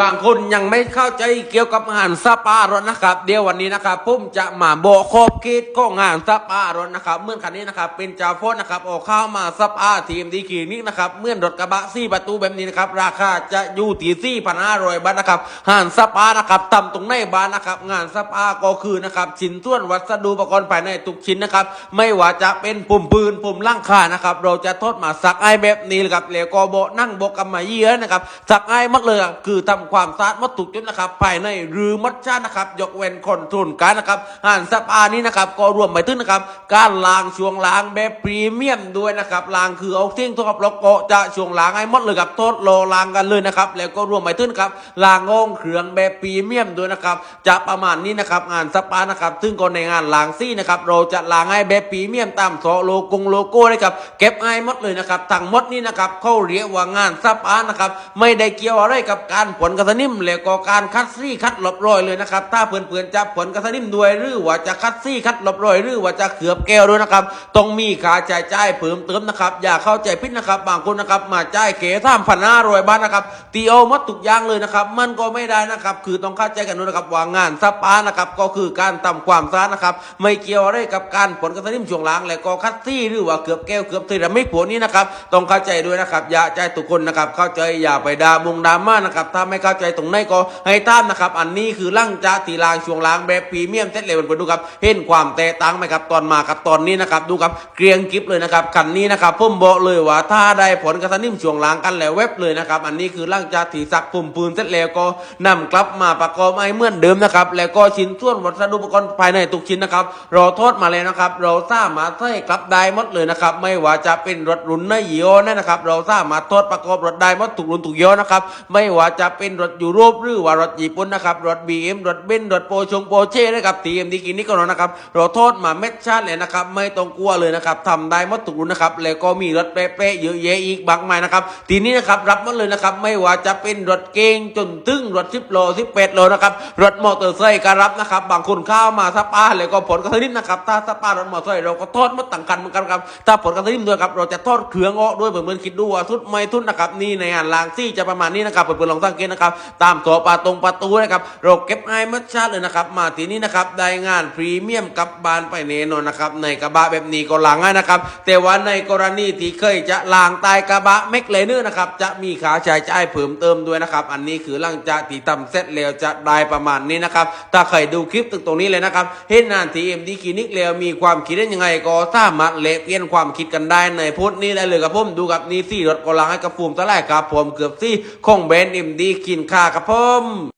บางคนยังไม่เข้าใจเกี่ยวกับงานสปารถนะครับ เดี๋ยววันนี้นะครับผมจะมาบอกขอบเขตของงานสปารถนะครับเมื่อคันนี้นะครับเป็นจาโฟนนะครับออกข้ามาสปาทีมดีคลินิกนะครับเมื่อรถกระบะซี่ประตูแบบนี้นะครับราคาจะอยู่ที่สี่พันห้าร้อยบาทนะครับงานสปานะครับต่ำตรงในบ้านนะครับงานสปาก็คือนะครับชิ้นส่วนวัสดุอุปกรณ์ภายในทุกชิ้นนะครับไม่ว่าจะเป็นปุ่มปืนปุ่มล่างคานะครับเราจะทดมาสักไอแบบนี้เลยครับแล้วก็โบะนั่งโบะกำมาเยือนะครับสักไอมัดเลยคือทำความสะอาดมัดถูกจุดนะครับภายในหรือมัดชานะครับ ยกเว้นคอนโทรลการนะครับงานสปานี้นะครับก็รวมไปถึงนะครับการล้างช่วงล้างแบบพรีเมียมด้วยนะครับล้างคือเอาทิ้งทุกครับแล้วก็จะช่วงล้างให้หมดเลยครับโทษโลล้างกันเลยนะครับแล้วก็รวมไปถึงครับล้างห้องเครื่องแบบพรีเมียมด้วยนะครับจะประมาณนี้นะครับงานสปานะครับซึ่งก็ในงานล้างซี่นะครับเราจะล้างให้แบบพรีเมียมตามโซโลกงโลโก้นะครับเก็บให้หมดเลยนะครับทั้งหมดนี้นะครับเขาเรียกว่างานสปานะครับไม่ได้เกี่ยวอะไรกับการผลกระสนิมแล้วก็การคัดซี่คัดหลบรอยเลยนะครับ ถ้าเพื่อนๆจะผลกระสนิมด้วยหรือว่าจะคัดซี่คัดหลบรอยหรือว่าจะเขือบแก้วด้วยนะครับต้องมีค่าใช้จ่ายเพิ่มเติมนะครับ อย่าเข้าใจผิดนะครับ บางคนนะครับมาจ่ายเก๋ท่ามพันห้าร้อยบาทนะครับตีเอาหมดทุกย่างเลยนะครับ มันก็ไม่ได้นะครับ คือต้องเข้าใจกันด้วยนะครับว่างานสปานะครับก็คือการทำความสะอาดนะครับ ไม่เกี่ยวอะไรกับการผลกระสนิมช่วงล่างและก็คัดซี่หรือว่าเกือบแก้วเกือบเทรามิกพวนี้นะครับต้องเข้าใจด้วยนะครับ อย่าใจทุกคนนะครับ เข้าใจอย่าไปด่ามุงดราม่านะครับถ้าไม่เข้าใจตรงไหนก็ให้ตามนะครับ อันนี้คือล่างจาตีลางช่วงล่างแบบพรีเมียมเซ็ตเลเวลไปดูครับ เห็นความแตกต่างไหมครับตอนมากับตอนนี้นะครับดูครับเกรียงกิฟเลยนะครับคันนี้นะครับผมบอกเลยว่าถ้าได้ผลกระสนิมช่วงล่างกันแล้วเว็บเลยนะครับอันนี้คือล่างจากถีสักปุ่มปืนเซ็ตแล้วก็นำกลับมาประกอบให้เหมือนเดิมนะครับแล้วก็ชิ้นส่วนวัสดุอุปกรณ์ภายในทุกชิ้นนะครับเราทอดมาเลยนะครับเราสามารถใส่กลับได้หมดเลยนะครับไม่ว่าจะเป็นรถรุ่นในยี่ห้อนั่นนะครับเราสามารถทอดประกอบรถได้หมดทุกรุ่นทุกย่อนะครับไม่ว่าจะเเป็นรถยุโรปหรือว่ารถญี่ปุ่นนะครับรถบีเอ็มรถเบนซ์รถโปชงโปเช่นะครับทีเอ็มดีกินนี่ก็แล้วนะครับเราทอดมาเม็ดชาติเลยนะครับไม่ต้องกลัวเลยนะครับทำได้หมดทุกรุ่นนะครับแล้วก็มีรถเป๊ะๆเยอะแยะอีกบางไมายนะครับทีนี้นะครับรับหมดเลยนะครับไม่ว่าจะเป็นรถเก๋งจนถึงรถ10โล18โลนะครับรถมอเตอร์ไซค์ก็รับนะครับบางคนเข้ามาสปาแล้วก็ผลกระทนิดนะครับถ้าสปารถมอเตอร์ไซค์เราก็ทอดมดต่างกันเหมือนกันครับถ้าผลกระทนิดด้วยครับเราจะทอดเครื่องออด้วยเพื่อนคิดดูว่าทุดไม่ทุดนะครับนี่ในงานลางซี่จะประมาณนี้นะครับเพื่อนๆลองสังเกตนะครับตามตัวปาตรงประตูนะครับเราเก็บไอ้มัดชาติเลยนะครับมาทีนี้นะครับได้งานพรีเมียมกับบานไปแน่นอนนะครับในกระบะแบบนี้ก็ล้างง่ายนะครับแต่ว่าในกรณีที่เคยจะล้างใตายกระบะเมกเลเนอร์นะครับจะมีค่าใช้จ่ายเพิ่มเติมด้วยนะครับอันนี้คือหลังจากที่ทำเสร็จแล้วจะได้ประมาณนี้นะครับถ้าใครดูคลิปตึกตรงนี้เลยนะครับเห็นงานทีเอ็มดีคลินิกแล้วมีความคิดเห็นยังไงก็สามารถเละเปลี่ยนความคิดกันได้ในโพสต์นี้ได้เลยครับผมดูกับนี่ซี่รถกำลังให้กับฟูมตะไลครับผมเกือบซี่ของแบนเอ็มดีกินข่ากับผม